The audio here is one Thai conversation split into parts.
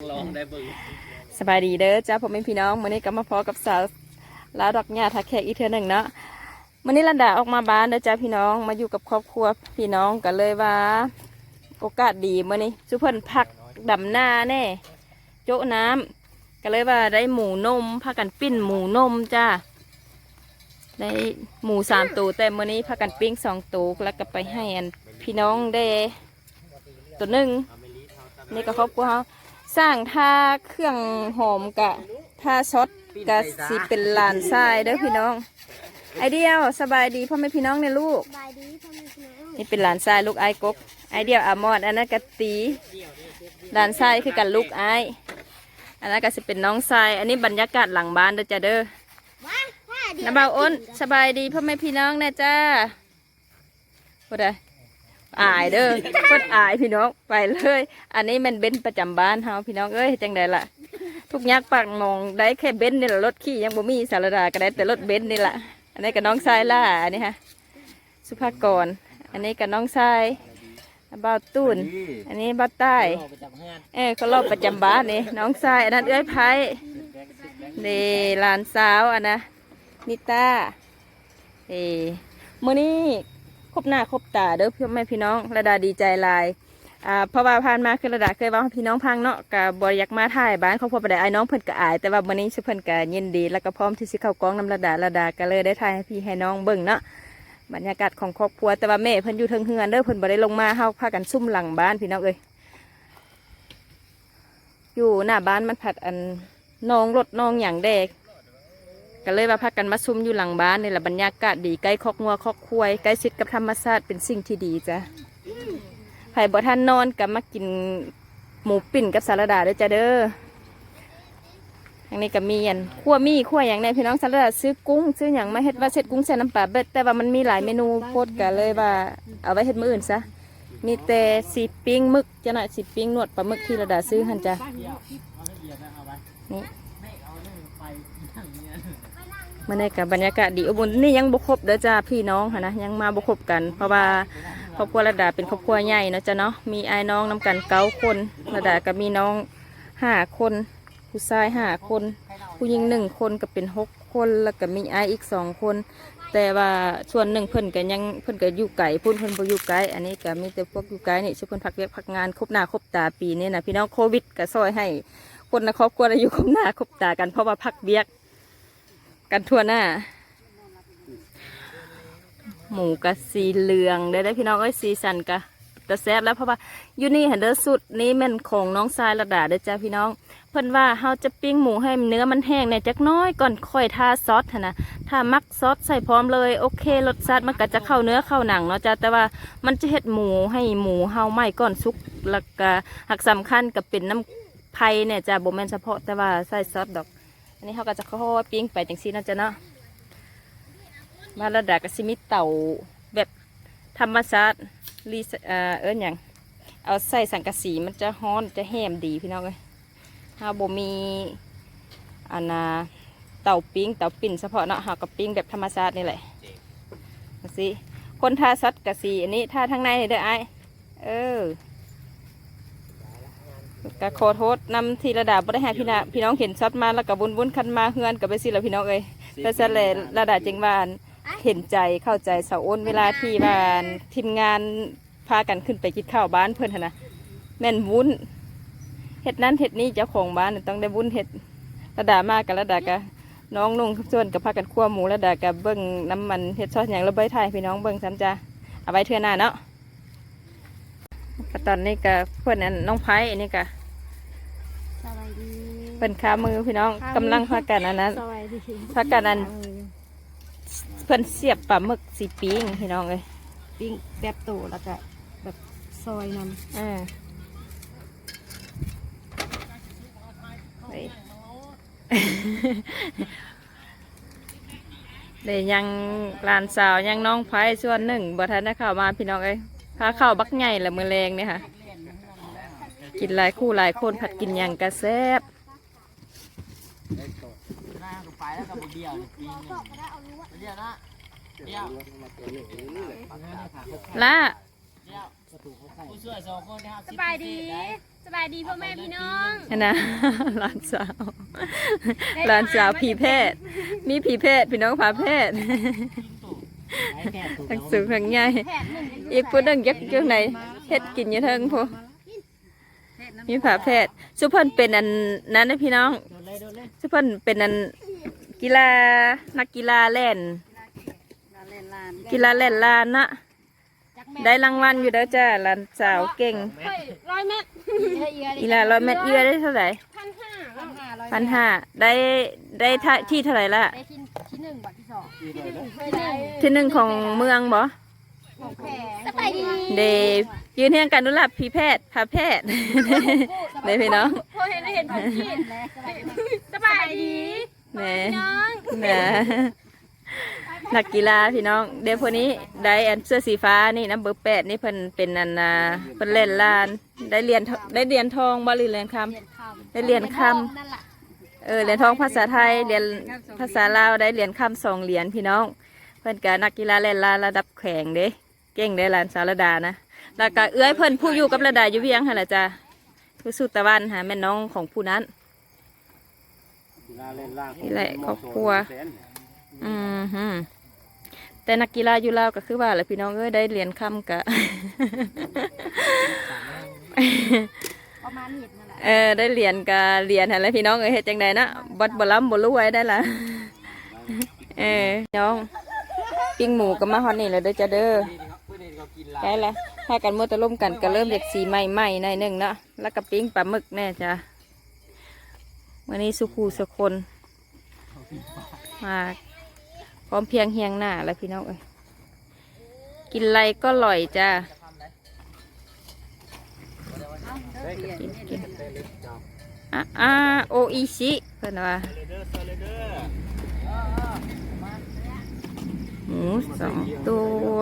ลองได้เบิ่งสบายดีเด้อจ้าผมเป็นพี่น้องมื้อนี้ก็มาพอกับสาวลาวดอกหญ้าทักแขกอีกเทื่อหนึ่งเนาะมื้อนี้ลันดาออกมาบ้านเด้อจ้าพี่น้องมาอยู่กับครอบครัวพี่น้องก็เลยว่า โอกาสดีมื้อนี้สุเพิ่นพักดำหน้าแน่โจ๊ะน้ำก็เลยว่าได้หมูนมพากันปิ้นหมูนมจ้าได้หมูสามตัวแต่มื้อนี้พากันปิ้งสองตัวแล้วก็ไปให้อันพี่น้องได้ตัวหนึ่งนี่ก็ครอบครัวเขา สร้างท่าเครื่องหอมกะท่าช็อตกะสิเป็นลานทรายเด้อพี่น้อง ไอเดียวสบายดีพ่อแม่พี่น้องเนี่ยลูก บายดีพ่อแม่พี่น้องนี่เป็นหลานทรายลูกไอ้กกไอเดียวอามอดอันนั้นกะตีหลานทรายคือกันลูกไอ้อันนั้นก็สิเป็นน้องทรายอันนี้บรรยากาศหลังบ้านเด้อจ้าเด้อว้าถ้าเดียวน้าเบาอ้นสบายดีพ่อแม่พี่น้องนะจ้าพูดได้ อายเด้อพูดอายพี่น้องไปเลย อันนี้มันเบนประจำบ้านเฮาพี่น้องเอ้ยจังไดล่ะ ทุกยักปากมองได้แค่เบนนี่แหละรถขี่ยังบ่มีสารดาก็ได้แต่รถเบนนี่แหละอันนี้กับน้องทรายล่าอันนี้ฮะสุภากร อันนี้กับน้องทรายบ่าวตูนอันนี้บ่าวใต้ ออกไปจากห้างเอ้ยเขารอบประจำบ้านนี่น้องทรายอันนั้นเอ้ยไผ่นี่หลานสาวอันนะนิต้าเอ้มื้อนี้ ครบหน้าครบตาเด้อพี่แม่พี่น้องระดาดีใจลายอ่าเพราะว่าผ่านมาคือระดาเคยว่าพี่น้องพังเนาะกับบริยักมาถ่ายบ้านครอบครัวประดาไอ้น้องเพิ่นก็อาย แต่ว่ามื้อนี้ชื่อเพิ่นก็ยินดี แล้วก็พร้อมที่สิเข้ากองนำระดาระดาก็เลยได้ถ่ายให้พี่ให้น้องเบิ่งเนาะบรรยากาศของครอบครัวแต่ว่าแม่เพิ่นอยู่เทิงเฮือนเด้อเพิ่นบ่ได้ลงมาเฮาพากันซุ่มหลังบ้านพี่น้องเอ้ยอยู่หน้าบ้านมันผัดอันนองรถนองอย่างแดก ก็เลยว่าพักกันมาซุ่มอยู่หลังบ้านนี่แหละบรรยากาศดีใกล้คอกงัวคอกควายใกล้ชิดกับธรรมชาติเป็นสิ่งที่ดีจ้ะไผ่บ่ท่านนอนกับมากินหมูปิ่นกับสาลดาด้วยจ้ะเด้อทางนี้ก็มีอันขั้วมีขั้วอย่างในพี่น้องสาลดาซื้อกุ้ง ซื้ออย่างมาเฮ็ดว่าเช็ดกุ้งใส่น้ำปลาเบ็ดแต่ว่ามันมีหลายเมนูโพดกันเลยว่าเอาไว้เฮ็ดมื้ออื่นซะมีแต่สีปิ้งมึกจะหน่อยสีปิ้งนวดปลาหมึกที่ระดาซื้อหันจ้ะนี่ มันในกับบรรยากาศดีอบอุ่นนี่ยังบุครบเด้อจ้าพี่น้องค่ะนะยังมาบุครบกัน เพราะว่าครอบครัวระดาเป็นครอบครัวใหญ่เนาะจ้ะเนาะมีไอ้น้องน้ำกันเก้าคนระดาก็มีน้องห้าคน ผู้ชายห้าคน ผู้หญิงหนึ่งคนก็เป็นหกคนแล้วก็มีไอ้อีกสองคน แต่ว่าส่วนหนึ่งเพิ่นก็ยังเพิ่นก็อยู่ไก่พุ่นเพิ่นบ่อยู่ไกลอันนี้ก็มีแต่พวกอยู่ไกลนี่ชื่อเพิ่นพักเวียกพักงานครบหน้าครบตาปีนี้นะพี่น้องโควิดก็ซอยให้คนในครอบครัวเราอยู่ครบหน้าครบตากันเพราะว่าพักเบียก กันทั่วหน้า หมูกะสีเหลืองได้ได้พี่น้องเอ้ยสีสันกะตะแซ่บแล้วเพราะว่าอยู่นี่เห็นเด้อสุดนี้มันของน้องทรายระดาเด้อจ้าพี่น้อง เพิ่นว่าเฮาจะปิ้งหมูให้เนื้อมันแห้งเนี่ยจักน้อยก่อนค่อยทาซอสหั้นนะถ้ามักซอสใส่พร้อมเลยโอเครสชาติมันก็จะเข้าเนื้อเข้าหนังเนาะจ้าแต่ว่ามันจะเฮ็ดหมูให้หมูเฮาไหม้ก่อนสุกแล้วก็หักสำคัญกับเป็นน้ำไผ่เนี่ยจะบ่แม่นเฉพาะแต่ว่าใส่ซอสดอก อันนี้เขาก็จะค่อยๆปิ้งไปจังซี่นะจ๊ะเนาะมาระดาก็สิมีเต่าแบบธรรมชาติรีเอ่อเอิ้นหยังเอาใส่สังกะสีมันจะฮ้อนจะแห้มดีพี่น้องเอ้ยถ้าบ่มีอันน่ะเต่าปิ้งเต่าปิ่นเฉพาะเนาะเฮาก็ปิ้งแบบธรรมชาตินี่แหละจังซี่คนทาซัดกะสีอันนี้ทาทางในเด้อไอเออ ก็ขอโทษนำทีระดาบ่ได้ให้พี่นาพี่น้องเห็นช็อตมาแล้วก็บุญบุญคันมาเฮือนกับไปสิแล้วพี่น้องเอ้ยแต่ซะแลระดาจึงว่าเห็นใจเข้าใจสาวอ้นเวลาที่ว่าทีมงานพากันขึ้นไปกินข้าวบ้านเพื่อนหั่นนะแม่นวุ้นเห็ดนั้นเห็ดนี้เจ้าของบ้านน่ะต้องได้วุ้นเห็ดระดามากกับระดากะน้องนุ่งส่วนกับพากันคั่วหมูระดากะเบิ้งน้ำมันเห็ดซอสอย่างระเบิดไทยพี่น้องเบิ้งซ้ำจ้าเอาไว้เทื่อหน้าเนาะ ก็ตอนนี้ก็เพื่อนอันน้องไผ่อันนี้ก็สบายดีเป็นขามือพี่น้องกำลังพากันอันนั้นสบายดีพากันอันเพื่อนเสียบปลาหมึกสีปิ้งพี่น้องเลยปิ้งแบบโตแล้วก็แบบซอยนอ่าเฮ้ยเดี๋ยวยังหลานสาวยังน้องไผ่ส่วนหนึ่งบ่ทันได้เข้ามาพี่น้องเอ้ย พาเข้าบักใหญ่ละมือแรงเนี่ยค่ะ กินหลายคู่หลายคนผัดกินอย่างกระแซบหน้าก็ไปแล้วก็บ่เดียวนี่ปีนึงเดียวนะเดียวละผู้ช่วยสองคนนะครับสบายดี สบายดีพ่อแม่พี่น้องนะหลานสาวหลานสาวผีแพทย์มีผีแพทย์พี่น้องผาแพทย์ทั้งสูงทั้งใหญ่แผนหนึ่งยัง อีกผู้หนึงยักอยู่ไหนเฮ็ดกินอยู่เทิงพูมีผาแพทย์สุพรรณเป็นอันนั้นนะพี่น้องโดนเลยโดนเลยสุพรรณเป็นอันกีฬานักกีฬาเล่น กีฬาเล่นลานนะได้รางวัลอยู่แล้วจ้าหลานสาวเก่งร้อยเมตรกีฬาร้อยเมตรเอื้อได้เท่าไหร่พันห้าพันห้าได้ได้ที่เท่าไหร่ละที่หนึ่งที่หนึ่งของเมืองบ่ เดยืนเทียงกันนุรับพี่แพทย์พาแพทย์เดพี่น้องพอเห็นเห็นผมกินสบายดีแหมน้องนะนักกีฬาพี่น้อง เดี๋ยวพวกนี้ได้อันเสื้อสีฟ้านี่นะเบอร์แปดนี่เพิ่นเป็นอันนาเพิ่นเล่นลาน ได้เหรียญทได้เหรียญทองบ่หรือเหรียญคำได้เหรียญคำนั่นแหละเออเหรียญทองภาษาไทยเหรียญภาษาลาวได้เหรียญคำสองเหรียญพี่น้อง เพิ่นกับนักกีฬาเล่นลานระดับแข่งเด้ เก่งได้หลานสาวระดานะแล้วก็เอื้อยเพิ่นผู้อยู่กับระดาอยู่เวียงหั่นล่ะจ้ะผู้สุดตะวันหาแม่น้องของผู้นั้นกีฬาเล่นล่างนี่แหละครอบครัว อืมฮึแต่นักกีฬาอยู่ลาวก็คือว่าแหละพี่น้องเอ้ยได้เหรียญคำกะประมาณนี้นั่นแหละเออได้เหรียญกะเหรียญอะไรพี่น้องเอ้ยเฮ็ดจังใดนะบัดบ่ล้ำบ่รวยได้ละเออน้องปิ้งหมูก็มาฮอดนี่แล้วเด้อจ้าเด้อ ใกล้ละถ้ากันมัวแตะล่มกันก็เริ่มจากสีใหม่ๆหน่อยหนึงเนาะแล้วก็ปิ้งปลาหมึกแน่จ้ะวันนี้สุขูสุคนมาพร้อมเพรียงเฮียงหน้าแล้วพี่น้องเอ้ยกินอะไรก็อร่อยจ้ากินกินอะอะโออิชิเพิ่นว่าหมูสองตัว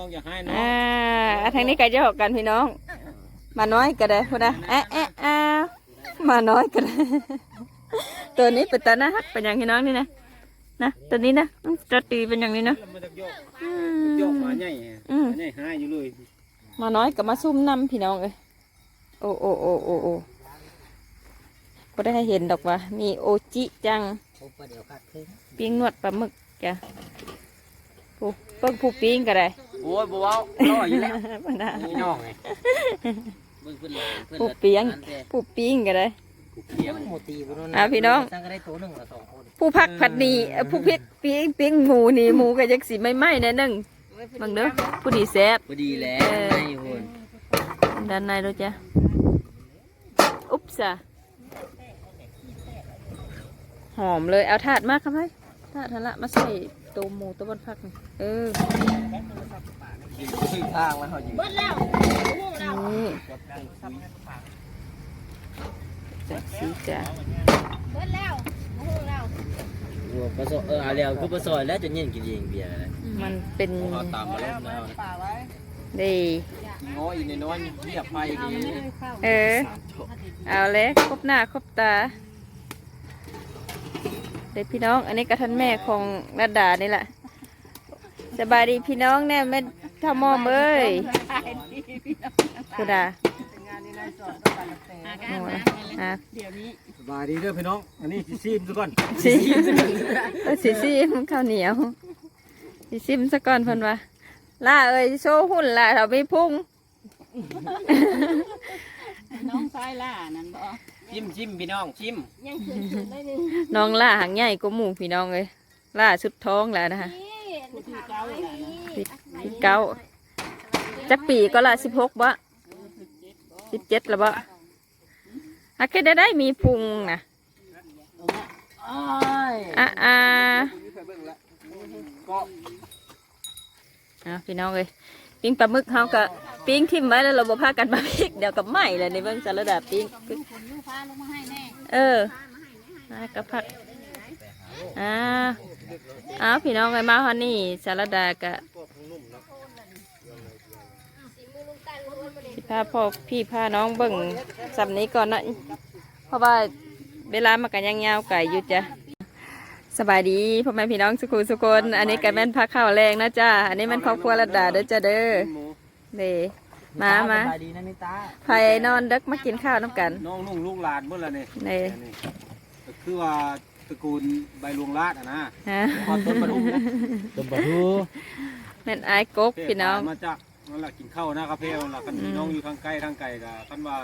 ต้องอย่าให้น้องอ่าทางนี้ก็จะหอกกันพี่น้อง มาน้อยก็ได้พูดนะแอะแอะอ่ามาน้อยก็ได้ ตัวนี้เป็นตาหน้าฮักเป็นอย่างพี่น้องนี่นะ นะตัวนี้นะอืมจะตีเป็นอย่างนี้นะแล้วมันจะโยกอืโยกมหมาใหญ่อืมหมาใหญ่หายอยู่เลยมาน้อยกับมาซุ่มนำพี่น้องเอ้ยโอ้โอ้โอ้โอ้โอ้ก็ได้ให้เห็นดอกว่า มีโอจิจัง ผมประเดี๋ยวคัดขึ้นปิ้งนวดปลาหมึกจ้ะผู้เปิ้งผู้ปิ้งก็ได้ โอ้ยบัวรออยู่แล้วบ่ได้นี่น้องไงเบิ่งเพื่อนเลยเพื่อนผู้เปียงผู้ปิ้งก็ได้ เปียงโมตีบุรุษอะพี่น้องตั้งก็ได้ตัวหนึ่งละสองคนผู้พักผัดหนีเอ่อผู้พิกปิ้งปิ้งหมูนี่หมูก็ยักสีไม่ไหม้แน่นึงบังเด้อผู้ดีแซ่บ พอดีแล้วไม่อยู่คนด้านในด้วยจ้ะอุ๊บซะหอมเลย เอาถาดมากครับไหมถาดทันละมาใส่ตัวหมูตัวบนผักนี่เออ คือทางแล้วเขาอยู่เบิดแล้วนี่จัดสีจ้ะเบิดแล้วโอ้โหแล้วรวมผสมเออเอาแล้วคือผสมแล้วจะเย็นกินเองเบียร์เลยมันเป็นเอาตามมาแล้วนะดีง้ออีในน้อยเรียบไปดีเออ เอาเลยครบหน้าครบตาเด็กพี่น้อง อันนี้กระทันแม่ของระดานี่แหละสบายดีพี่น้องแน่แม่ ทำมอมเอ้ยกูดาโอ้ยฮะสบายดีเด้อพี่น้อง อันนี้สิซีมซะก่อนสิเออสิซิมข้าวเหนียวสิซิมซะก่อนเพิ่นว่าล่าเอ้ยโซ่หุ่นล่ะเราไม่พุ่งน้องซ้ายล่านั่นบ่ชิมชิมพี่น้องชิมยังขืนขืนได้หนึ่งน้องล่าหางใหญ่ก็หมู่พี่น้องเลยล่าสุดท้องแล้วนะคะ นี่ถามไว้นี่สิบเก้าจักปีก็ละสิบหกบะสิบเจ็ดละบะอาเคได้ได้มีพุงนะอ้ายอะอะก็อะพี่น้องเลยปิ้งปลาหมึกเขาก็ปิ้งทิมไว้แล้วเราบ่พากันมาพริกเดี๋ยวกับไหม้เลยในเบื้องสารดาปิ้งคนลูกฟ้าลงมาให้แน่เอออะกับผักอ่าอ้าวพี่น้องไงมาฮอนนี่สารดากะ พาพ่อพี่พาน้องเบิ่งสับนี้ก่อนนะเพราะว่าเวลามันกันยังยาวไก่อยู่จ้ะสสบายดีพ่อแม่พี่น้องสุขุสุคน อันนี้ก็แม่นพักข้าวแรงนะจ้าอันนี้แมันครอบครัวระดาเด้อจ้าเด้อเด้มามาสบายดีนะมิตาไผนอนดึกมากินข้าวน้ำกัน น้องนุ่งลูกหลานเมื่อไรนี่นี่นี่ก็คือว่าตระกูลใบหลวงลาดอะนะฮะพอต้นบรรลุนะต้มปลาทูแม่นอายกกพี่น้องมาจาก นั่นแหละกินข้าวนะครับเพื่อนละกันพี่น้องอยู่ทางใกล้ทางไกลก็คันว่า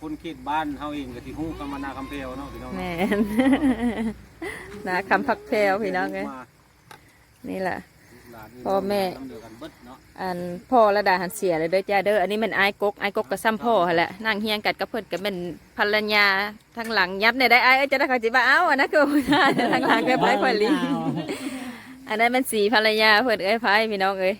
คนเขตบ้านเฮาเองก็ที่ฮู้กันมานาคำเพลเนาะพี่น้องแม่นนะคำพักแพรวพี่น้องเลยมานี่แหละหลานนี่พ่อแม่น้ำเดียวกันเบิดเนาะอันพ่อระดาหันเสียเลยเด้อจ้าเด้ออันนี้แมันอายกกอายกกกับซ้ำพ่อหั่นแหละนั่งเฮียงกัดกับเพิ่นก็เป็นภรรยาทางหลังยับเนี่ยได้อายเอ้ยจะได้เขาจิบ่าเอ้าอันนั้นคือผู้ชายทางหลังก็ไปคอยลิงอันนั้นเป็นสีภรรยาเพื่อนเอ้ยพายพี่น้องเอ้ย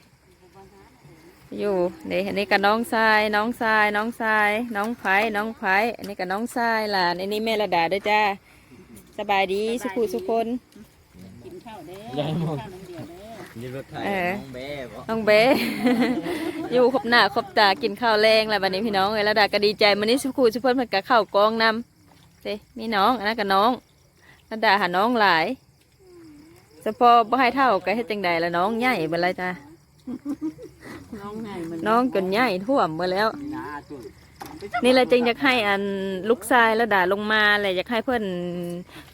อยู่นี่อันนี้กับน้องทรายน้องทรายน้องทรายน้องไผ่น้องไผ่อันนี้กับน้องทรายหลานอันนี้แม่ระดาด้วยจ้าสบายดีสุขุสุคนยายมองนี่รถไถเออน้องแบ่บ่น้องเบ้อยู่ครบหน้าครบตากินข้าวแรงแล้วบัดนี้พี่น้องเอ้ยระดาก็ดีใจมันนี้สุขุสุคนเพิ่นกับข้าวกองนำเด้มีน้องอันนั้นกับน้องระดาหาน้องหลายสพอบ่ให้เท่าก็เฮ็ดจังใดละน้องใหญ่เบ่เลยจ้า น้องจนใหญ่ท่วมมาแล้วนาจุดนี่แหละจึงอยากให้อันลูกชายระดาลงมาเลยอยากให้เพื่อน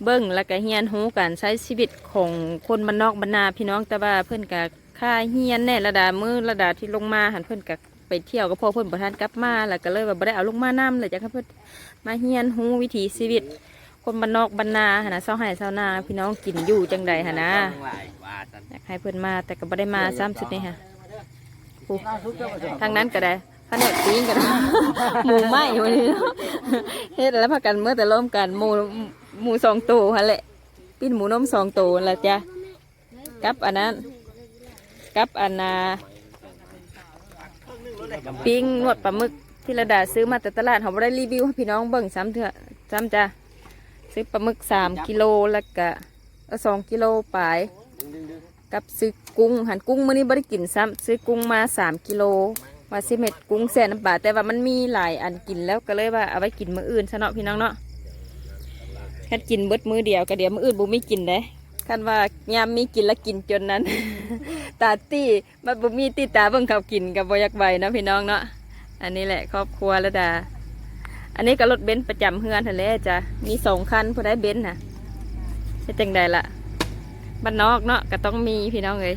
เบิ้งแล้วก็เฮียนหูการใช้ชีวิตของคนบ้านนอกบ้านนาพี่น้องแต่ว่าเพื่อนกับค่าเฮียนแน่ระดามือระดาที่ลงมาหันเพื่อนกับไปเที่ยวก็พอเพื่อนประทานกลับมาแล้วก็เลยแบบไ่ได้เอาลงมานํเลยอยากให้เพื่อนมาเฮียนหูวิถีชีวิต คนบ้านนอกบ้านนาหนนะเศร้าให้เศร้านาพี่น้องกินอยู่จังใดหนนะอยากให้เพื่อนมาแต่ก็ไม่ได้มาซ้ำสุดนี่ฮะทางนั้นก็ได้ขนมปิ้งกันหมูไหมวันนี้เนาะเฮ็ดแล้วพากันเมื่อแต่ร่วมกันหมูหมูสองตัวฮะแหละปิ้นหมูนมสองตัวนั่นแหละจ้ะกับอันนั้นกับอันนาปิ้งนวดปลาหมึกที่ระดาซื้อมาแต่ตลาดเขาไม่ได้รีวิวให้พี่น้องเบิ่งซ้ำเถอะซ้ำจ้ะ ซื้อปลาหมึกสามกิโลแล้วก็เอาสองกิโลปลาย กับซื้อกุ้งหันกุ้งมื้อนี้บ่ได้กินซ้ำซื้อกุ้งมาสามกิโลว่าสิเม็ดกุ้งแสนน้ำปลาแต่ว่ามันมีหลายอันกินแล้วก็เลยว่าเอาไว้กินมื้ออื่นซะเนาะพี่น้องเนาะคันกินเบิดมื้อเดียวก็เดี๋ยวมื้ออื่นบ่มีกินเด้คันว่ายามมีกินแล้วกินจนนั้น ตาตี้มันบ่มีตีตาเบิ่งเขากินกับบ่อยากไหวเนาะพี่น้องเนาะอันนี้แหละครอบครัวระดา อันนี้ก็รถเบนซ์ประจำเฮือนทะเลจ้ะมีสองคันผู้ได้เบนซ์น่ะจะจังใดล่ะบ้านนอกเนาะก็ต้องมีพี่น้องเลย